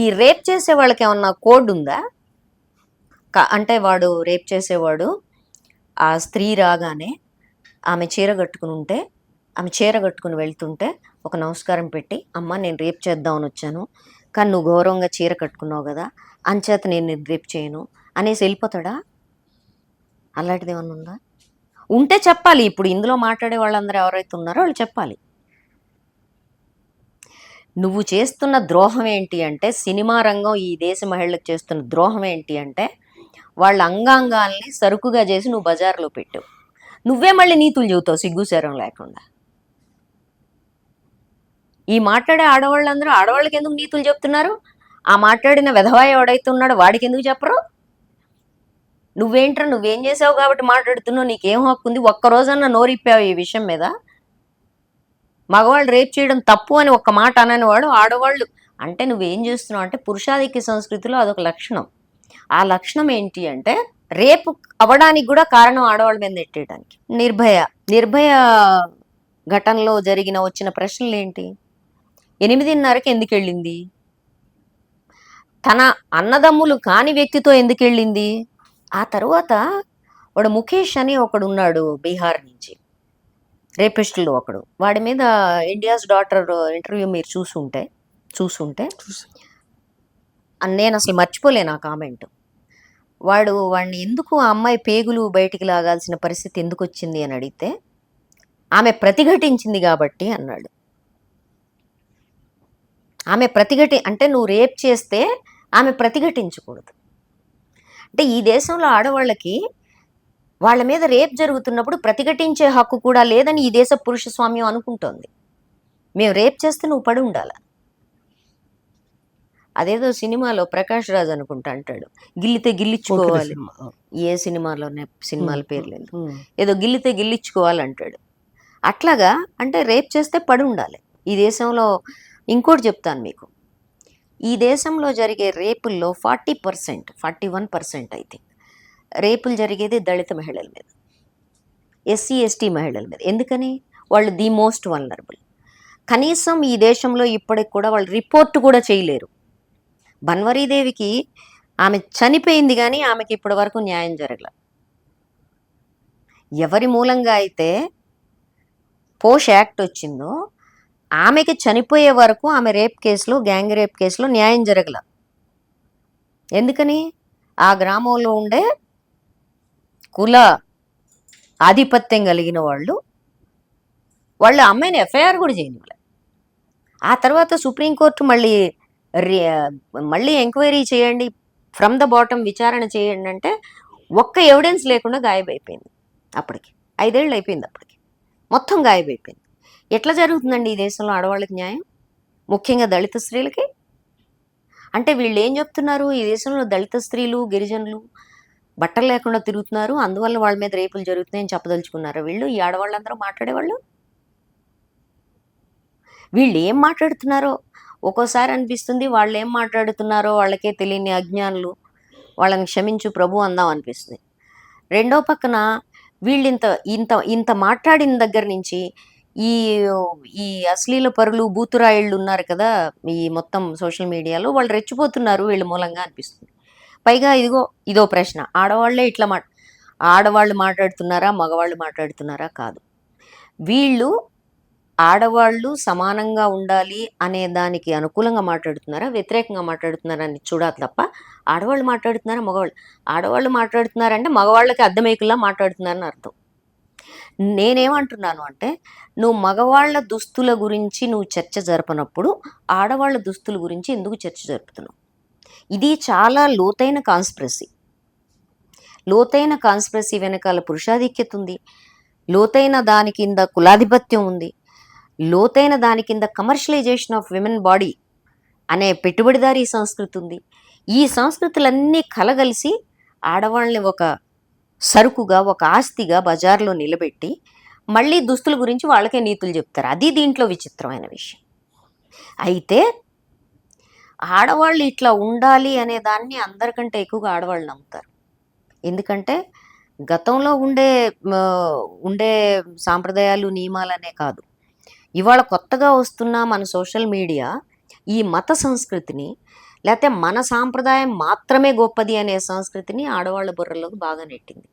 ఈ రేప్ చేసే వాళ్ళకి ఏమన్నా కోడ్ ఉందా? అంటే వాడు రేప్ చేసేవాడు ఆ స్త్రీ రాగానే ఆమె చీర కట్టుకుని ఉంటే ఆమె చీర కట్టుకుని వెళ్తుంటే ఒక నమస్కారం పెట్టి అమ్మ నేను రేప్ చేద్దామని వచ్చాను కానీ నువ్వు గౌరవంగా చీర కట్టుకున్నావు కదా అంచేత నేను రేప్ చేయను అనేసి వెళ్ళిపోతాడా? అలాంటిది ఏమన్నా ఉందా? ఉంటే చెప్పాలి ఇప్పుడు ఇందులో మాట్లాడే వాళ్ళందరూ ఎవరైతే ఉన్నారో వాళ్ళు చెప్పాలి. నువ్వు చేస్తున్న ద్రోహం ఏంటి అంటే సినిమా రంగం ఈ దేశ మహిళలకు చేస్తున్న ద్రోహం ఏంటి అంటే వాళ్ళ అంగాంగాల్ని సరుకుగా చేసి నువ్వు బజార్లో పెట్టు నువ్వే మళ్ళీ నీతులు చెబుతావు సిగ్గుసేరం లేకుండా. ఈ మాట్లాడే ఆడవాళ్ళందరూ ఆడవాళ్ళకి ఎందుకు నీతులు చెప్తున్నారు? ఆ మాట్లాడిన విధవాయి ఎవడైతే ఉన్నాడో వాడికి ఎందుకు చెప్పరు? నువ్వేంట్రా నువ్వేం చేసావు కాబట్టి మాట్లాడుతున్నావు నీకేం హక్కు ఉంది ఒక్క రోజన్నా నోరిప్పావు ఈ విషయం మీద? మగవాళ్ళు రేప్ చేయడం తప్పు అని ఒక్క మాట అననివాడు ఆడవాళ్ళు. అంటే నువ్వేం చేస్తున్నావు? అంటే పురుషాధిక్య సంస్కృతిలో అదొక లక్షణం. ఆ లక్షణం ఏంటి అంటే రేపు అవ్వడానికి కూడా కారణం ఆడవాళ్ళ మీద నెట్టేయడానికి నిర్భయ నిర్భయ ఘటనలో జరిగిన వచ్చిన ప్రశ్నలు ఏంటి? ఎనిమిదిన్నరకి ఎందుకు వెళ్ళింది? తన అన్నదమ్ములు కాని వ్యక్తితో ఎందుకు వెళ్ళింది? ఆ తర్వాత వాడు ముఖేష్ అని ఒకడు ఉన్నాడు బీహార్ నుంచి. రేపిస్టులు ఒకడు. వాడి మీద ఇండియాస్ డాటర్ ఇంటర్వ్యూ మీరు చూసుంటే చూసుంటే నేను అసలు మర్చిపోలేను ఆ కామెంట్. వాడు వాడిని ఎందుకు ఆ అమ్మాయి పేగులు బయటికి లాగాల్సిన పరిస్థితి ఎందుకు వచ్చింది అని అడిగితే ఆమె ప్రతిఘటించింది కాబట్టి అన్నాడు. ఆమె ప్రతిఘటి అంటే నువ్వు రేప్ చేస్తే ఆమె ప్రతిఘటించకూడదు. అంటే ఈ దేశంలో ఆడవాళ్ళకి వాళ్ళ మీద రేప్ జరుగుతున్నప్పుడు ప్రతిఘటించే హక్కు కూడా లేదని ఈ దేశ పురుష స్వామ్యం అనుకుంటోంది. మేము రేప్ చేస్తే నువ్వు పడి ఉండాల? అదేదో సినిమాలో ప్రకాష్ రాజ్ అనుకుంటా అంటాడు. గిల్లితే గిల్లించుకోవాలి ఏ సినిమాలోనే సినిమాల పేర్లు ఎందుకు? ఏదో గిల్లితే గిల్లించుకోవాలంటాడు అట్లాగా అంటే రేప్ చేస్తే పడి ఉండాలి. ఈ దేశంలో ఇంకోటి చెప్తాను మీకు. ఈ దేశంలో జరిగే రేపుల్లో forty percent forty one percent అయితే రేపులు జరిగేది దళిత మహిళల మీద ఎస్సీ ఎస్టీ మహిళల మీద. ఎందుకని? వాళ్ళు ది మోస్ట్ వల్నరబుల్. కనీసం ఈ దేశంలో ఇప్పటికి కూడా వాళ్ళు రిపోర్ట్ కూడా చేయలేరు. బన్వరీదేవికి ఆమె చనిపోయింది కానీ ఆమెకి ఇప్పటి వరకు న్యాయం జరగల. ఎవరి మూలంగా అయితే పోష్ యాక్ట్ వచ్చిందో ఆమెకి చనిపోయే వరకు ఆమె రేప్ కేసులో గ్యాంగ్ రేప్ కేసులో న్యాయం జరగల. ఎందుకని? ఆ గ్రామంలో ఉండే కుల ఆధిపత్యం కలిగిన వాళ్ళు వాళ్ళు అమ్మాయిని ఎఫ్ఐఆర్ కూడా చేయనివ్వలే. ఆ తర్వాత సుప్రీంకోర్టు మళ్ళీ రి- మళ్ళీ ఎంక్వైరీ చేయండి ఫ్రమ్ ద బాటమ్ విచారణ చేయండి అంటే ఒక్క ఎవిడెన్స్ లేకుండా గాయబైపోయింది అప్పటికి. ఐదేళ్ళు అయిపోయింది అప్పటికి. మొత్తం గాయబైపోయింది. ఎట్లా జరుగుతుందండి ఈ దేశంలో ఆడవాళ్ళకి న్యాయం? ముఖ్యంగా దళిత స్త్రీలకి? అంటే వీళ్ళు ఏం చెప్తున్నారు? ఈ దేశంలో దళిత స్త్రీలు గిరిజనులు బట్టలు లేకుండా తిరుగుతున్నారు. అందువల్ల వాళ్ళ మీద రేపులు జరుగుతున్నాయని చెప్పదలుచుకున్నారు. వీళ్ళు ఈ ఆడవాళ్ళందరూ మాట్లాడేవాళ్ళు? వీళ్ళు ఏం మాట్లాడుతున్నారో? ఒక్కోసారి అనిపిస్తుంది వాళ్ళు ఏం మాట్లాడుతున్నారో వాళ్ళకే తెలియని అజ్ఞానులు వాళ్ళని క్షమించు ప్రభు అందాం అనిపిస్తుంది. రెండో పక్కన వీళ్ళు ఇంత ఇంత ఇంత మాట్లాడిన దగ్గర నుంచి ఈ ఈ అశ్లీల పరులు బూతురాయిళ్ళు ఉన్నారు కదా ఈ మొత్తం సోషల్ మీడియాలో వాళ్ళు రెచ్చిపోతున్నారు వీళ్ళ మూలంగా అనిపిస్తుంది. పైగా ఇదిగో ఇదో ప్రశ్న. ఆడవాళ్ళే ఇట్లా మా ఆడవాళ్ళు మాట్లాడుతున్నారా మగవాళ్ళు మాట్లాడుతున్నారా కాదు. వీళ్ళు ఆడవాళ్ళు సమానంగా ఉండాలి అనే దానికి అనుకూలంగా మాట్లాడుతున్నారా వ్యతిరేకంగా మాట్లాడుతున్నారా అని చూడాలి తప్ప ఆడవాళ్ళు మాట్లాడుతున్నారా మగవాళ్ళు? ఆడవాళ్ళు మాట్లాడుతున్నారంటే మగవాళ్ళకి అద్దమేకుల్లా మాట్లాడుతున్నారని అర్థం. నేనేమంటున్నాను అంటే నువ్వు మగవాళ్ళ దుస్తుల గురించి నువ్వు చర్చ జరపనప్పుడు ఆడవాళ్ళ దుస్తుల గురించి ఎందుకు చర్చ జరుపుతున్నావు? ఇది చాలా లోతైన కాన్స్పిరసీ లోతైన కాన్స్పిరసీ వెనకాల పురుషాధిక్యత ఉంది. లోతైన దాని కింద కులాధిపత్యం ఉంది. లోతైన దాని కింద కమర్షియలైజేషన్ ఆఫ్ విమెన్ బాడీ అనే పెట్టుబడిదారీ సంస్కృతి ఉంది. ఈ సంస్కృతులన్నీ కలగలిసి ఆడవాళ్ళని ఒక సరుకుగా ఒక ఆస్తిగా బజార్లో నిలబెట్టి మళ్ళీ దుస్తుల గురించి వాళ్ళకే నీతులు చెప్తారు. అది దీంట్లో విచిత్రమైన విషయం. అయితే ఆడవాళ్ళు ఇట్లా ఉండాలి అనే దాన్ని అందరికంటే ఎక్కువగా ఆడవాళ్ళు నమ్ముతారు. ఎందుకంటే గతంలో ఉండే ఉండే సాంప్రదాయాలు నియమాలనే కాదు. ఇవాళ కొత్తగా వస్తున్న మన సోషల్ మీడియా ఈ మత సంస్కృతిని లేకపోతే మన సాంప్రదాయం మాత్రమే గొప్పది అనే సంస్కృతిని ఆడవాళ్ళ బుర్రలోకి బాగా నెట్టింది.